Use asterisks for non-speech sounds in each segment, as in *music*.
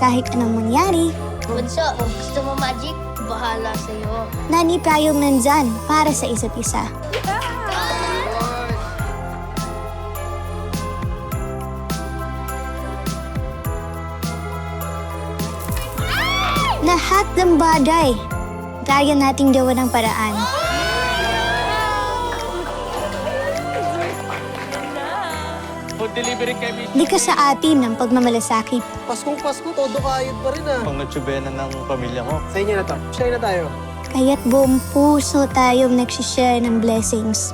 kahit anong mangyari, Bunso, kung gusto mo magic, bahala sa'yo. nani tayong nandyan para sa isa't isa. Lahat ng bagay, kaya nating gawa ng paraan. Food delivery kami. Likas sa atin ang pagmamalasakit. Paskong Pasko, todo kayod pa rin ah. Pang natsubenan ng pamilya ko. Sa inyo na to. Share na tayo. Kaya't buong puso tayong nagsishare ng blessings.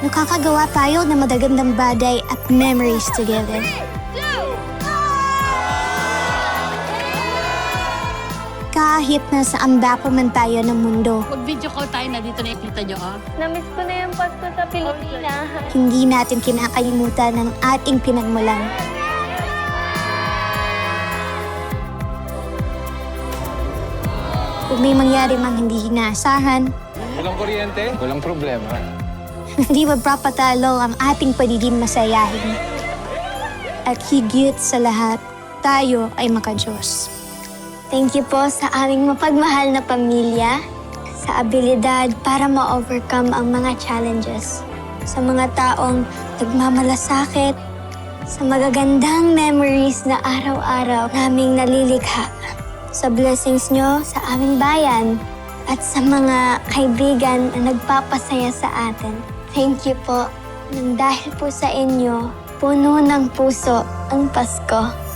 Nakakagawa tayo ng magagandang bagay at memories together. Kahit nasa ambako man tayo ng mundo, Mag-video call tayo na dito na ikita nyo, oh. Namiss ko na yung Pasko sa Pilipinas. hindi natin kinakalimutan ang ating pinagmulan. Kung may mangyari mang hindi inaasahan, Walang kuryente? Walang problema. *laughs* hindi magpapatalo ang ating pagiging masayahin. At higit sa lahat, tayo ay makajos. Thank you po sa aming mapagmahal na pamilya, sa abilidad para ma-overcome ang mga challenges, sa mga taong nagmamalasakit, sa magagandang memories na araw-araw naming nalilikha, sa blessings nyo sa aming bayan, at sa mga kaibigan na nagpapasaya sa atin. Thank you po. Nang dahil po sa inyo, puno ng puso ang Pasko.